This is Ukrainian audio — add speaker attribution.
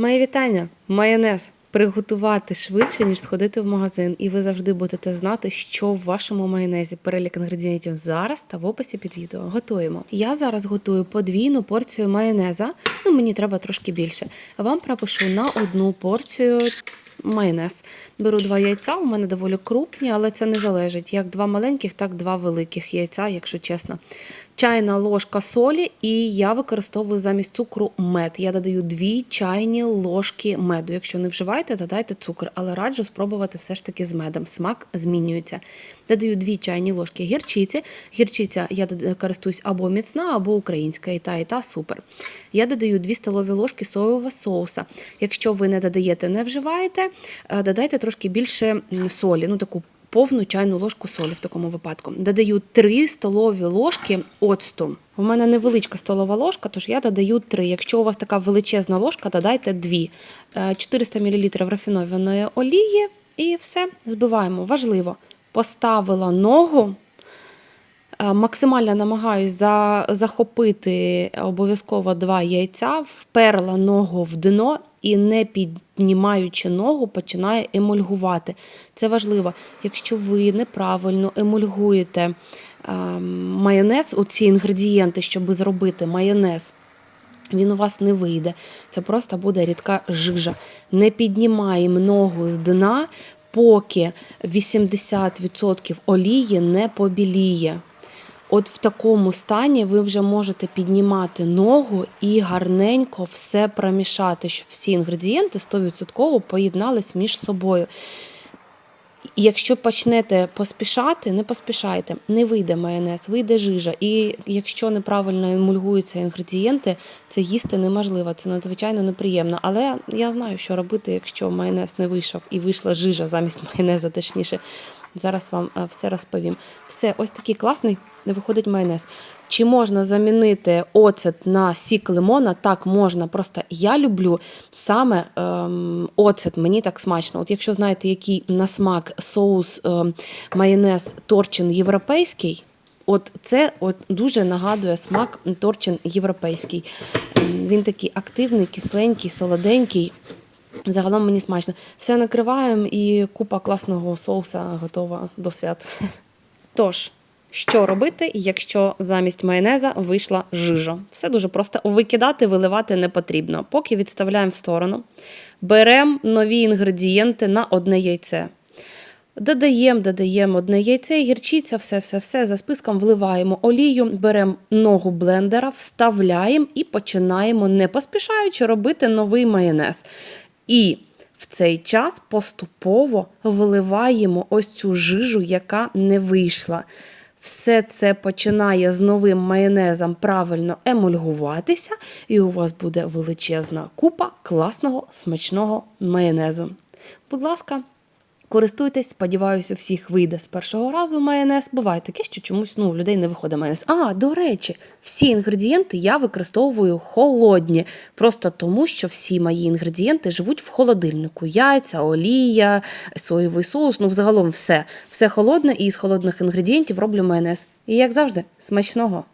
Speaker 1: Моє вітання, майонез. Приготувати швидше, ніж сходити в магазин, і ви завжди будете знати, що в вашому майонезі. Перелік інгредієнтів зараз та в описі під відео. Готуємо. Я зараз готую подвійну порцію майонеза. Ну мені треба трошки більше. Вам пропишу на одну порцію. Майонез. Беру два яйця, у мене доволі крупні, але це не залежить. Як два маленьких, так два великих яйця, якщо чесно. Чайна ложка солі, і я використовую замість цукру мед. Я додаю дві чайні ложки меду. Якщо не вживаєте, додайте цукор, але раджу спробувати все ж таки з медом. Смак змінюється. Додаю дві чайні ложки гірчиці. Гірчиця я користуюсь або міцна, або українська, і та, і та супер. Я додаю 2 столові ложки соєвого соуса. Якщо ви не додаєте, не вживаєте, е, додайте трошки більше солі, ну таку повну чайну ложку солі в такому випадку. Додаю 3 столові ложки оцту. У мене невеличка столова ложка, тож я додаю 3. Якщо у вас така величезна ложка, додайте 2. Е, 400 мл рафінованої олії і все збиваємо. Важливо. Поставила ногу. Е, Максимально намагаюсь за, захопити обов'язково два яйця, вперла ногу в дно і, не піднімаючи ногу, починає емульгувати. Це важливо. Якщо ви неправильно емульгуєте е, майонез, оці інгредієнти, щоб зробити майонез. Він у вас не вийде. Це просто буде рідка жижа. Не піднімаємо ногу з дна, поки 80% олії не побіліє. От в такому стані ви вже можете піднімати ногу і гарненько все промішати, щоб всі інгредієнти 100% поєднались між собою. Якщо почнете поспішати, не поспішайте, не вийде майонез, вийде жижа. І якщо неправильно емульгуються інгредієнти, це їсти неможливо, це надзвичайно неприємно. Але я знаю, що робити, якщо майонез не вийшов і вийшла жижа замість майонеза, точніше. Зараз вам е, все розповім. Все, ось такий класний виходить майонез. Чи можна замінити оцет на сік лимона? Так, можна. Просто я люблю саме ем, оцет, мені так смачно. От якщо знаєте, який на смак соус ем, майонез торчин європейський. От це от дуже нагадує смак торчин європейський. Він такий активний, кисленький, солоденький. Загалом мені смачно. Все накриваємо і купа класного соуса готова до свят. Тож, що робити, якщо замість майонеза вийшла жижа? Все дуже просто. Викидати, виливати не потрібно. Поки відставляємо в сторону, беремо нові інгредієнти на одне яйце. Додаємо, додаємо одне яйце, гірчиця, все-все-все. За списком вливаємо олію, беремо ногу блендера, вставляємо і починаємо, не поспішаючи, робити новий майонез. І в цей час поступово виливаємо ось цю жижу, яка не вийшла. Все це починає з новим майонезом правильно емульгуватися, і у вас буде величезна купа класного смачного майонезу. Будь ласка, Користуйтесь, сподіваюся, у всіх вийде з першого разу майонез. Буває таке, що чомусь ну, у людей не виходить майонез. А, до речі, всі інгредієнти я використовую холодні, просто тому, що всі мої інгредієнти живуть в холодильнику: яйця, олія, соєвий соус, ну взагалом все. Все холодне і з холодних інгредієнтів роблю майонез. І як завжди, смачного!